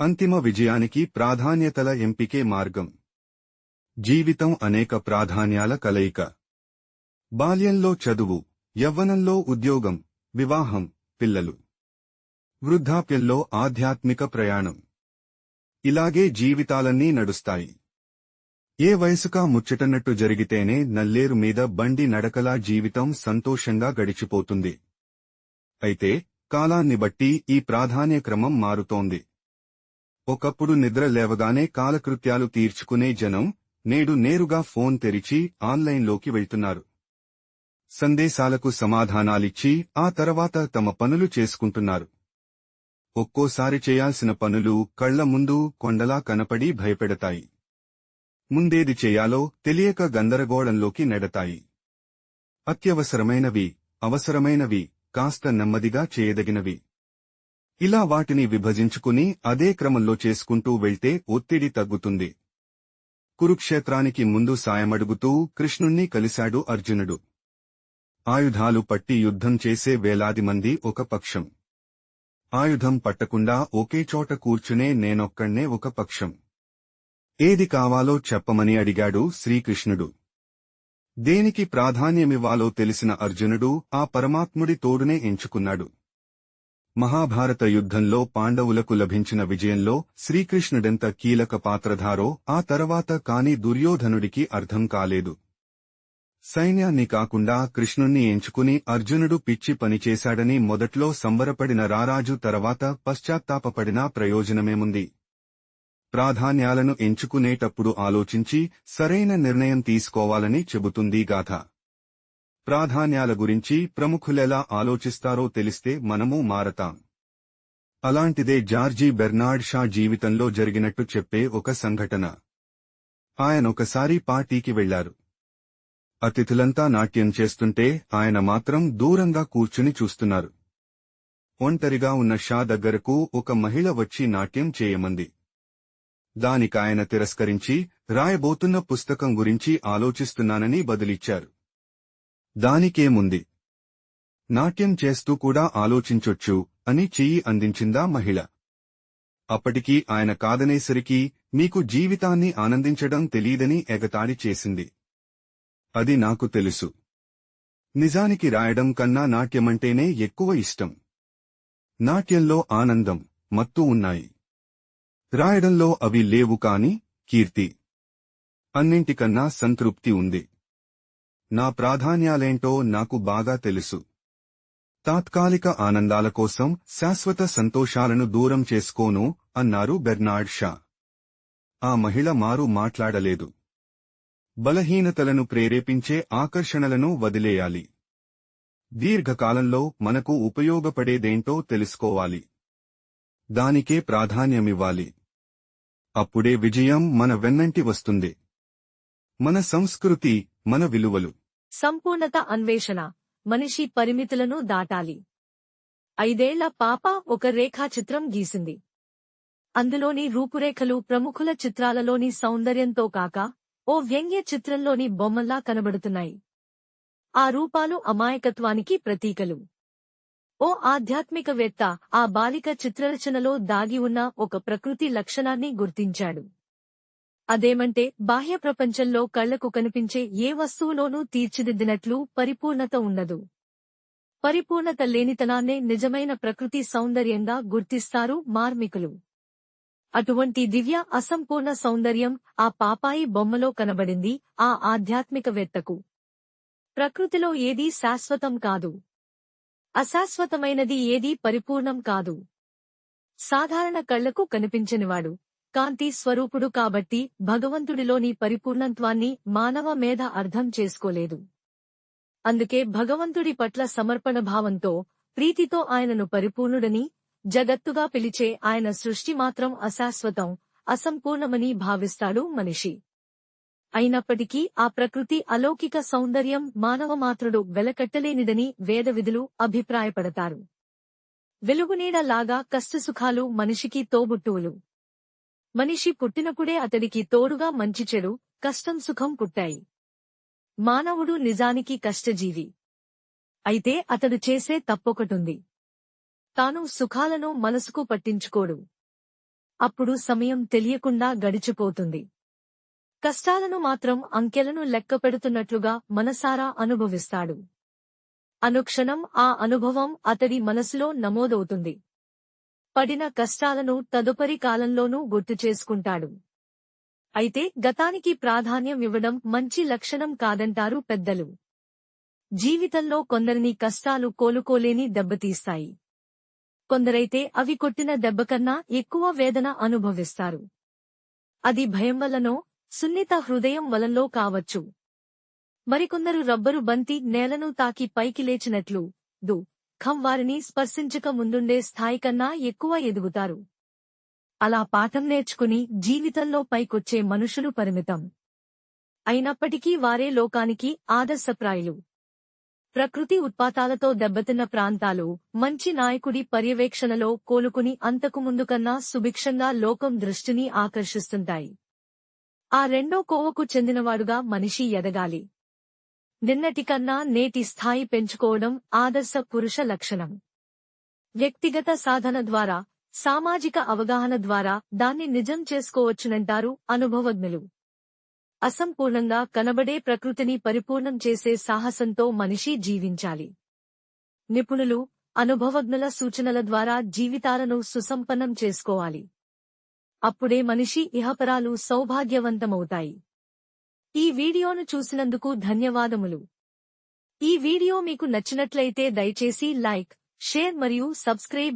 అంతిమ విజయానికి ప్రాధాన్యతల ఎంపికే మార్గం. జీవితం అనేక ప్రాధాన్యాల కలయిక. బాల్యంలో చదువు యవ్వనంలో ఉద్యోగం వివాహం పిల్లలు. వృద్ధాప్యంలో ఆధ్యాత్మిక ప్రయాణం. ఇలాగే జీవితాలన్నీ నడుస్తాయి. ఏ వయసుకా ముచ్చటన్నట్టు జరిగితేనే నల్లేరు మీద బండి నడకలా జీవితం సంతోషంగా గడిచిపోతుంది. అయితే కాలాన్ని బట్టి ఈ ప్రాధాన్యక్రమం మారుతోంది. ఒకప్పుడు నిద్ర లేవగానే కాలకృత్యాలు తీర్చుకునే జనం నేడు నేరుగా ఫోన్ తెరిచి ఆన్లైన్లోకి వెళ్తున్నారు. సందేశాలకు సమాధానాలిచ్చి ఆ తర్వాత తమ పనులు చేసుకుంటున్నారు. ఒక్కోసారి చేయాల్సిన పనులు కళ్ళ ముందు కొండలా కనపడి భయపెడతాయి. ముందేది చేయాలో తెలియక గందరగోళంలోకి నెడతాయి. అత్యవసరమైనవి అవసరమైనవి కాస్త నెమ్మదిగా చేయదగినవి. ఇలా వాటిని విభజించుకుని అదే క్రమంలో చేసుకుంటూ వెళ్తే ఒత్తిడి తగ్గుతుంది. కురుక్షేత్రానికి ముందు సాయమడుగుతూ కృష్ణుణ్ణి కలిశాడు అర్జునుడు. ఆయుధాలు పట్టి యుద్ధం చేసే వేలాది మంది ఒక పక్షం. ఆయుధం పట్టకుండా ఒకే చోట కూర్చునే నేనొక్కణ్ణే ఒక పక్షం. ఏది కావాలో చెప్పమని అడిగాడు శ్రీకృష్ణుడు. దేనికి ప్రాధాన్యమివ్వాలో తెలిసిన అర్జునుడు ఆ పరమాత్ముడి తోడునే ఎంచుకున్నాడు. మహాభారత యుద్ధంలో పాండవులకు లభించిన విజయంలో శ్రీకృష్ణుడెంత కీలక పాత్రధారో ఆ తర్వాత కాని దుర్యోధనుడికి అర్థం కాలేదు. సైన్యాన్ని కాకుండా కృష్ణుణ్ణి ఎంచుకుని అర్జునుడు పిచ్చి పనిచేశాడని మొదట్లో సంబరపడిన రారాజు తర్వాత పశ్చాత్తాపపడినా ప్రయోజనమేముంది? ప్రాధాన్యాలను ఎంచుకునేటప్పుడు ఆలోచించి సరైన నిర్ణయం తీసుకోవాలని చెబుతుంది గాథ. ప్రాధాన్యాల గురించి ప్రముఖులెలా ఆలోచిస్తారో తెలిస్తే మనము మారతాం. అలాంటిదే జార్జీ బెర్నార్డ్ షా జీవితంలో జరిగినట్టు చెప్పే ఒక సంఘటన. ఆయనొకసారి పార్టీకి వెళ్ళారు అతిథులంతా నాట్యం చేస్తుంటే ఆయన మాత్రం దూరంగా కూర్చుని చూస్తున్నారు. ఒంటరిగా ఉన్న షా దగ్గరకు ఒక మహిళ వచ్చి నాట్యం చేయమంది. దానికాయన తిరస్కరించి రాయబోతున్న పుస్తకం గురించి ఆలోచిస్తున్నానని బదిలిచ్చారు. దానికేముంది? నాట్యం చేస్తూ కూడా ఆలోచించొచ్చు అని చెయ్యి అందించిందా మహిళ. అప్పటికి ఆయన కాదనేసరికి మీకు జీవితాన్ని ఆనందించడం తెలీదని ఎగతాడి చేసింది. అది నాకు తెలుసు. నిజానికి రాయడం కన్నా నాట్యమంటేనే ఎక్కువ ఇష్టం. నాట్యంలో ఆనందం మత్తు ఉన్నాయి. రాయడంలో అవి లేవు కాని కీర్తి. అన్నింటికన్నా సంతృప్తి ఉంది. నా ప్రాధాన్యాలేంటో నాకు బాగా తెలుసు. తాత్కాలిక ఆనందాల కోసం శాశ్వత సంతోషాలను దూరం చేసుకోను అన్నారు బెర్నార్డ్ షా. ఆ మహిళ మారు మాట్లాడలేదు. బలహీనతలను ప్రేరేపించే ఆకర్షణలను వదిలేయాలి. దీర్ఘకాలంలో మనకు ఉపయోగపడేదేంటో తెలుసుకోవాలి. దానికే ప్రాధాన్యమివ్వాలి. అప్పుడే విజయం మన వెన్నంటి వస్తుంది. మన సంస్కృతి మన విలువలు. సంపూర్ణత అన్వేషణ. మనిషి పరిమితులను దాటాలి. ఐదేళ్ళ పాప ఒక రేఖాచిత్రం గీసింది. అందులోని రూపురేఖలు ప్రముఖుల చిత్రాలలోని సౌందర్యంతో కాక ఓ వ్యంగ్య చిత్రంలోని బొమ్మల్లా కనబడుతున్నాయి. ఆ రూపాలు అమాయకత్వానికి ప్రతీకలు. ఓ ఆధ్యాత్మికవేత్త ఆ బాలిక చిత్రరచనలో దాగి ఉన్న ఒక ప్రకృతి లక్షణాన్ని గుర్తించాడు. అదేమంటే బాహ్య ప్రపంచంలో కళ్ళకు కనిపించే ఏ వస్తువులోనూ తీర్చిదిద్దినట్లు పరిపూర్ణత ఉండదు పరిపూర్ణత లేనితనాన్నే నిజమైన ప్రకృతి సౌందర్యంగా గుర్తిస్తారు మార్మికులు. అటువంటి దివ్య అసంపూర్ణ సౌందర్యం ఆ పాపాయి బొమ్మలో కనబడింది ఆ ఆధ్యాత్మికవేత్తకు. ప్రకృతిలో ఏదీ శాశ్వతం కాదు. అశాశ్వతమైనది ఏదీ పరిపూర్ణం కాదు. సాధారణ కళ్ళకు కనిపించనివాడు. కాంతి స్వరూపుడు కాబట్టి భగవంతుడిలోని పరిపూర్ణత్వాన్ని మానవ మేధ అర్థం చేసుకోలేదు. అందుకే భగవంతుడి పట్ల సమర్పణ భావంతో ప్రీతితో ఆయనను పరిపూర్ణుడని జగత్తుగా పిలిచే ఆయన సృష్టి మాత్రం అశాశ్వతం అసంపూర్ణమని భావిస్తాడు మనిషి. అయినప్పటికీ ఆ ప్రకృతి అలౌకిక సౌందర్యం మానవమాత్రుడు వెలకట్టలేనిదని వేదవిధులు అభిప్రాయపడతారు. వెలుగునీడలాగా కష్టసుఖాలు మనిషికి తోబుట్టువులు. మనిషి పుట్టినప్పుడే అతడికి తోడుగా మంచి చెడు కష్టం సుఖం పుట్టాయి. మానవుడు నిజానికి కష్టజీవి. అయితే అతడు చేసే తప్పొకటుంది. తాను సుఖాలను మనసుకు పట్టించుకోడు. అప్పుడు సమయం తెలియకుండా గడిచిపోతుంది. కష్టాలను మాత్రం అంకెలను లెక్కపెడుతున్నట్లుగా మనసారా అనుభవిస్తాడు. అనుక్షణం ఆ అనుభవం అతడి మనసులో నమోదవుతుంది. పడిన కష్టాలను తదుపరి కాలంలోనూ గుర్తు చేసుకుంటాడు. అయితే గతానికి ప్రాధాన్యం ఇవ్వడం మంచి లక్షణం కాదంటారు పెద్దలు. జీవితంలో కొందరిని కష్టాలు కోలుకోలేని దెబ్బతీస్తాయి. కొందరైతే అవి కొట్టిన దెబ్బకన్నా ఎక్కువ వేదన అనుభవిస్తారు. అది భయం వల్లనో సున్నిత హృదయం వలనలో కావచ్చు. మరికొందరు రబ్బరు బంతి నేలను తాకి పైకి లేచినట్లు దు. ఖం వారిని స్పర్శించక ముందుండే స్థాయి కన్నా ఎక్కువ ఎదుగుతారు. అలా పాఠం నేర్చుకుని జీవితంలో పైకొచ్చే మనుషులు పరిమితం. అయినప్పటికీ వారే లోకానికి ఆదర్శప్రాయులు. ప్రకృతి ఉత్పాతాలతో దెబ్బతిన్న ప్రాంతాలు మంచి నాయకుడి పర్యవేక్షణలో కోలుకుని అంతకు ముందు కన్నా సుభిక్షంగా లోకం దృష్టిని ఆకర్షిస్తుంటాయి. ఆ రెండో కోవకు చెందినవాడుగా మనిషి ఎదగాలి. నిన్నటికన్నా నేటి స్థాయి పెంచుకోవడం ఆదర్శ పురుష లక్షణం. వ్యక్తిగత సాధన ద్వారా సామాజిక అవగాహన ద్వారా దాన్ని నిజం చేసుకోవచ్చునంటారు అనుభవజ్ఞులు. అసంపూర్ణంగా కనబడే ప్రకృతిని పరిపూర్ణం చేసే సాహసంతో మనిషి జీవించాలి. నిపుణులు అనుభవజ్ఞుల సూచనల ద్వారా జీవితాలను సుసంపన్నం చేసుకోవాలి. అప్పుడే మనిషి ఇహపరాలు సౌభాగ్యవంతమవుతాయి. ఈ వీడియోను చూసినందుకు ధన్యవాదములు. ఈ వీడియో మీకు నచ్చినట్లయితే దయచేసి లైక్ షేర్ మరియు సబ్స్క్రైబ్